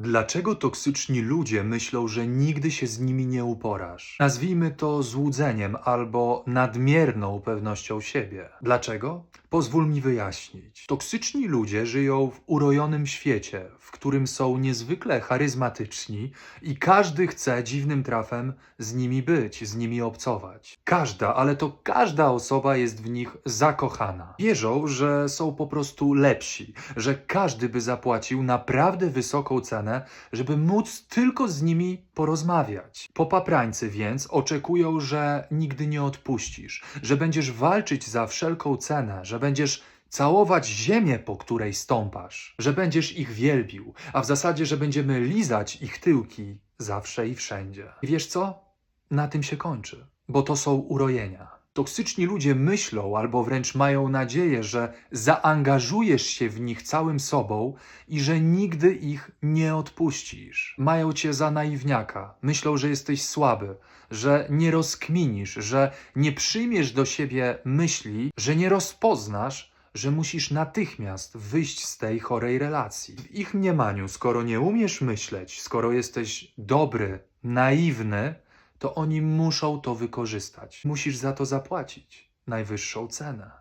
Dlaczego toksyczni ludzie myślą, że nigdy się z nimi nie uporasz? Nazwijmy to złudzeniem albo nadmierną pewnością siebie. Dlaczego? Pozwól mi wyjaśnić. Toksyczni ludzie żyją w urojonym świecie, w którym są niezwykle charyzmatyczni i każdy chce dziwnym trafem z nimi być, z nimi obcować. Każda, ale to każda osoba jest w nich zakochana. Wierzą, że są po prostu lepsi, że każdy by zapłacił naprawdę wysoką cenę, żeby móc tylko z nimi porozmawiać. Popaprańcy więc oczekują, że nigdy nie odpuścisz, że będziesz walczyć za wszelką cenę, że będziesz całować ziemię, po której stąpasz, że będziesz ich wielbił, a w zasadzie, że będziemy lizać ich tyłki zawsze i wszędzie. I wiesz co? Na tym się kończy, bo to są urojenia. Toksyczni ludzie myślą albo wręcz mają nadzieję, że zaangażujesz się w nich całym sobą i że nigdy ich nie odpuścisz. Mają cię za naiwniaka, myślą, że jesteś słaby, że nie rozkminisz, że nie przyjmiesz do siebie myśli, że nie rozpoznasz, że musisz natychmiast wyjść z tej chorej relacji. W ich mniemaniu, skoro nie umiesz myśleć, skoro jesteś dobry, naiwny, to oni muszą to wykorzystać. Musisz za to zapłacić najwyższą cenę.